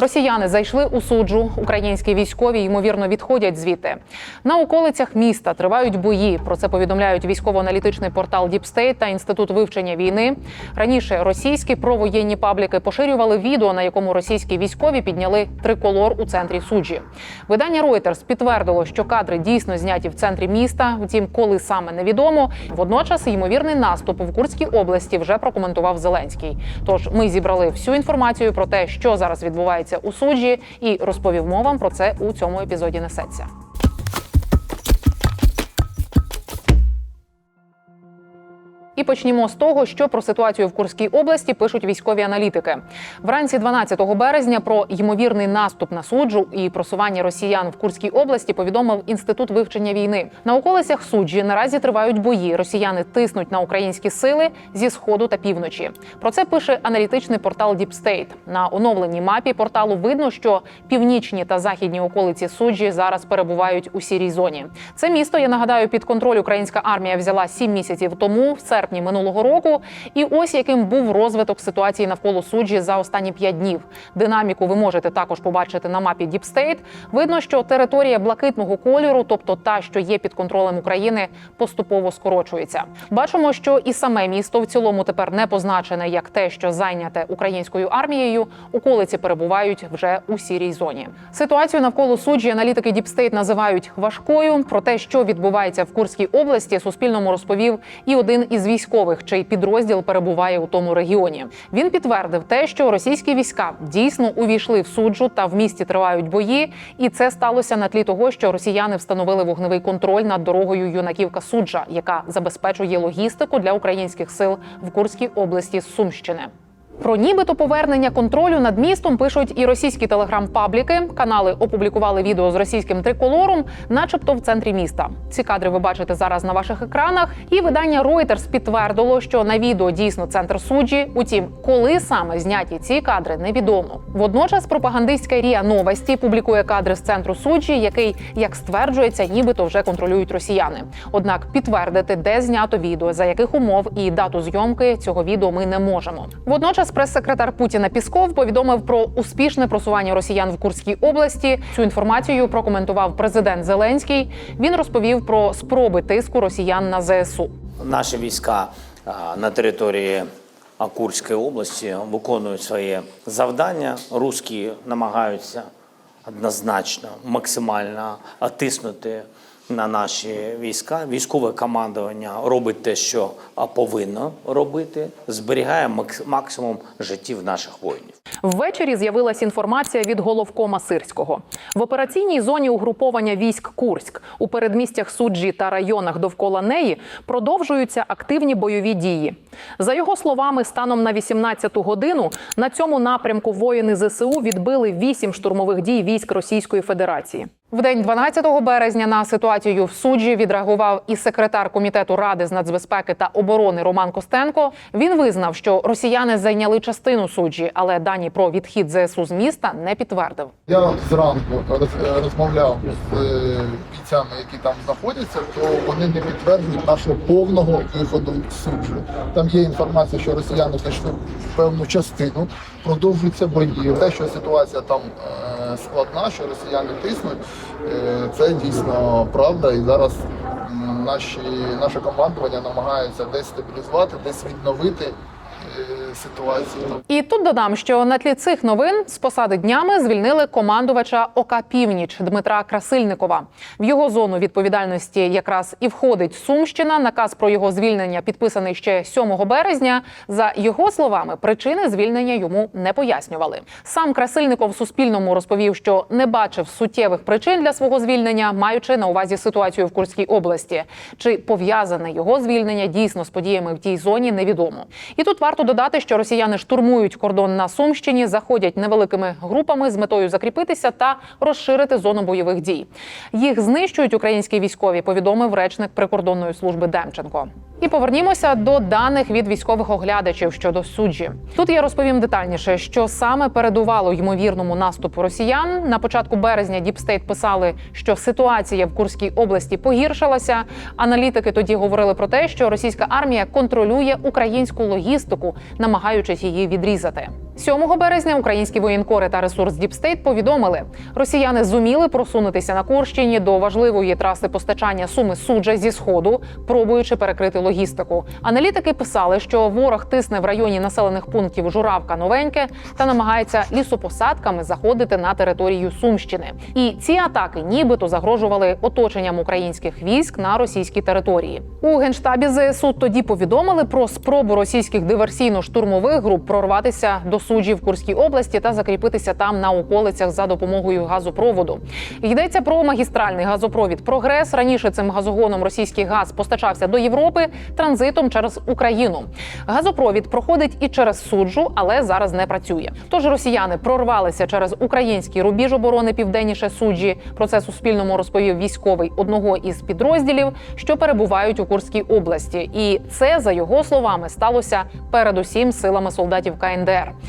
Росіяни зайшли у суджу. Українські військові ймовірно відходять звідти. На околицях міста тривають бої. Про це повідомляють військово-аналітичний портал Діпстейт та інститут вивчення війни. Раніше російські провоєнні пабліки поширювали відео, на якому російські військові підняли триколор у центрі суджі. Видання Reuters підтвердило, що кадри дійсно зняті в центрі міста. Втім, коли саме невідомо. Водночас ймовірний наступ в Курській області вже прокоментував Зеленський. Тож ми зібрали всю інформацію про те, що зараз відбувається у суджі, і розповімо вам про це у цьому епізоді. Несеться. І почнімо з того, що про ситуацію в Курській області пишуть військові аналітики. Вранці 12 березня про ймовірний наступ на суджу і просування росіян в Курській області повідомив інститут вивчення війни. На околицях суджі наразі тривають бої. Росіяни тиснуть на українські сили зі сходу та півночі. Про це пише аналітичний портал Deep State. На оновленій мапі порталу видно, що північні та західні околиці суджі зараз перебувають у сірій зоні. Це місто, я нагадаю, під контроль українська армія взяла сім місяців тому, в серпні минулого року. І ось яким був розвиток ситуації навколо суджі за останні п'ять днів. Динаміку ви можете також побачити на мапі State. Видно, що територія блакитного кольору, тобто та, що є під контролем України, поступово скорочується. Бачимо, що і саме місто в цілому тепер не позначене як те, що зайняте українською армією. Околиці перебувають вже у сірій зоні. Ситуацію навколо суджі аналітики State називають важкою. Про те, що відбувається в Курській області, Суспільному розповів і один із військових, чий підрозділ перебуває у тому регіоні. Він підтвердив те, що російські війська дійсно увійшли в суджу та в місті тривають бої, і це сталося на тлі того, що росіяни встановили вогневий контроль над дорогою юнаківка суджа, яка забезпечує логістику для українських сил в Курській області з Сумщини. Про нібито повернення контролю над містом пишуть і російські телеграм-пабліки. Канали опублікували відео з російським триколором, начебто в центрі міста. Ці кадри ви бачите зараз на ваших екранах. І видання Reuters підтвердило, що на відео дійсно центр суджі. Утім, коли саме зняті ці кадри, невідомо. Водночас пропагандистська Рія Новості публікує кадри з центру суджі, який, як стверджується, нібито вже контролюють росіяни. Однак підтвердити, де знято відео, за яких умов і дату зйомки цього відео ми не можемо. Водночас прес-секретар Путіна Пісков повідомив про успішне просування росіян в Курській області. Цю інформацію прокоментував президент Зеленський. Він розповів про спроби тиску росіян на ЗСУ. Наші війська на території Курської області виконують своє завдання. Руські намагаються однозначно, максимально тиснути на наші війська. Військове командування робить те, що повинно робити, зберігає максимум життів наших воїнів. Ввечері з'явилася інформація від головкома Сирського. В операційній зоні угруповання військ Курськ у передмістях суджі та районах довкола неї продовжуються активні бойові дії. За його словами, станом на 18-ту годину на цьому напрямку воїни ЗСУ відбили вісім штурмових дій військ Російської Федерації. В день 12 березня на ситуацію в суджі відреагував і секретар комітету ради з нацбезпеки та оборони Роман Костенко. Він визнав, що росіяни зайняли частину суджі, але дані про відхід ЗСУ з міста не підтвердив. Я зранку розмовляв з бійцями, які там знаходяться, то вони не підтверджують нашого повного виходу суджу. Там є інформація, що росіяни знайшли певну частину, продовжуються бої. Те, що ситуація там е, складна, що росіяни тиснуть, е, це дійсно правда. І зараз наші, наше командування намагається десь стабілізувати, десь відновити ситуацію. І тут додам, що на тлі цих новин з посади днями звільнили командувача ОК Північ Дмитра Красильникова. В його зону відповідальності якраз і входить Сумщина. Наказ про його звільнення підписаний ще 7 березня. За його словами, причини звільнення йому не пояснювали. Сам Красильников Суспільному розповів, що не бачив суттєвих причин для свого звільнення, маючи на увазі ситуацію в Курській області. Чи пов'язане його звільнення дійсно з подіями в тій зоні, невідомо. І тут варто додати, що росіяни штурмують кордон на Сумщині, заходять невеликими групами з метою закріпитися та розширити зону бойових дій. Їх знищують українські військові, повідомив речник прикордонної служби Демченко. І повернімося до даних від військових оглядачів щодо суджі. Тут я розповім детальніше, що саме передувало ймовірному наступу росіян. На початку березня Діпстейт писали, що ситуація в Курській області погіршилася. Аналітики тоді говорили про те, що російська армія контролює українську логістику, намагаючись її відрізати. 7 березня українські воєнкори та ресурс Діпстейт повідомили, росіяни зуміли просунутися на Курщині до важливої траси постачання суми суджа зі сходу, пробуючи перекрити логістику. Аналітики писали, що ворог тисне в районі населених пунктів Журавка Новеньке та намагається лісопосадками заходити на територію Сумщини. І ці атаки нібито загрожували оточенням українських військ на російській території. У генштабі ЗСУ тоді повідомили про спробу російських диверсійно-штурмових груп прорватися до суджі в Курській області та закріпитися там на околицях за допомогою газопроводу. Йдеться про магістральний газопровід Прогрес. Раніше цим газогоном російський газ постачався до Європи транзитом через Україну. Газопровід проходить і через суджу, але зараз не працює. Тож росіяни прорвалися через український рубіж оборони південніше суджі. Про це Суспільному розповів військовий одного із підрозділів, що перебувають у Курській області. І це за його словами сталося передусім силами солдатів КНДР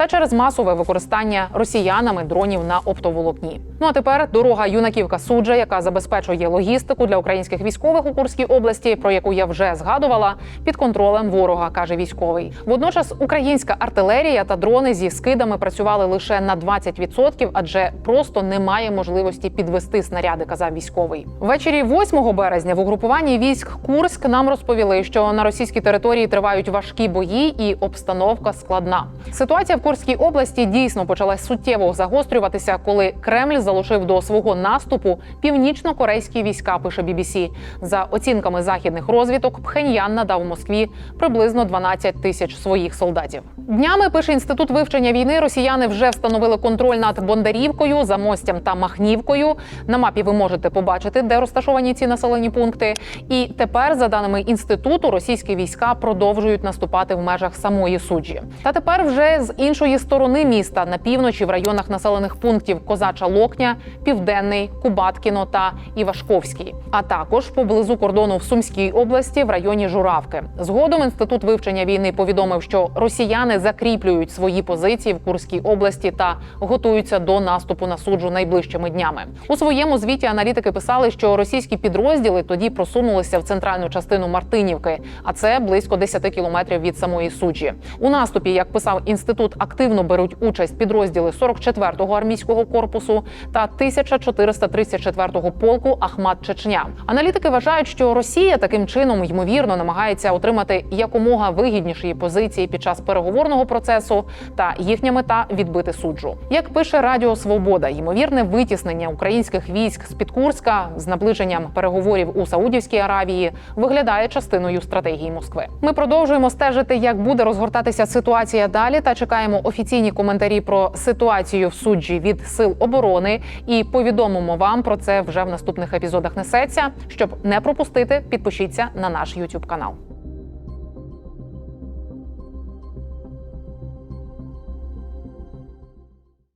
та через масове використання росіянами дронів на оптоволокні. Ну а тепер дорога юнаківка суджа, яка забезпечує логістику для українських військових у Курській області, про яку я вже згадувала, під контролем ворога, каже військовий. Водночас українська артилерія та дрони зі скидами працювали лише на 20%, адже просто немає можливості підвести снаряди, казав військовий. Ввечері 8 березня в угрупуванні військ Курськ нам розповіли, що на російській території тривають важкі бої і обстановка складна. Ситуація в Курській області дійсно почала суттєво загострюватися, коли Кремль залучив до свого наступу північно-корейські війська. Пише BBC. За оцінками західних розвідок, Пхеньян надав Москві приблизно 12 тисяч своїх солдатів. Днями пише інститут вивчення війни. Росіяни вже встановили контроль над Бондарівкою, Замостям та Махнівкою. На мапі ви можете побачити, де розташовані ці населені пункти. І тепер, за даними інституту, російські війська продовжують наступати в межах самої суджі. Та тепер вже з іншої сторони міста на півночі в районах населених пунктів Козача Локня, Південний, Кубаткіно та Івашковський, а також поблизу кордону в Сумській області в районі Журавки. Згодом інститут вивчення війни повідомив, що росіяни закріплюють свої позиції в Курській області та готуються до наступу на суджу найближчими днями. У своєму звіті аналітики писали, що російські підрозділи тоді просунулися в центральну частину Мартинівки, а це близько 10 кілометрів від самої суджі. У наступі, як писав інститут, активно беруть участь підрозділи 44-го армійського корпусу та 1434-го полку Ахмат Чечня. Аналітики вважають, що Росія таким чином ймовірно намагається отримати якомога вигідніші позиції під час переговорного процесу, та їхня мета відбити суджу. Як пише Радіо Свобода, ймовірне витіснення українських військ з під Курська з наближенням переговорів у Саудівській Аравії виглядає частиною стратегії Москви. Ми продовжуємо стежити, як буде розгортатися ситуація далі, та чекаємо офіційні коментарі про ситуацію в суджі від сил оборони і повідомимо вам про це вже в наступних епізодах. Несеться, щоб не пропустити, підпишіться на наш YouTube канал.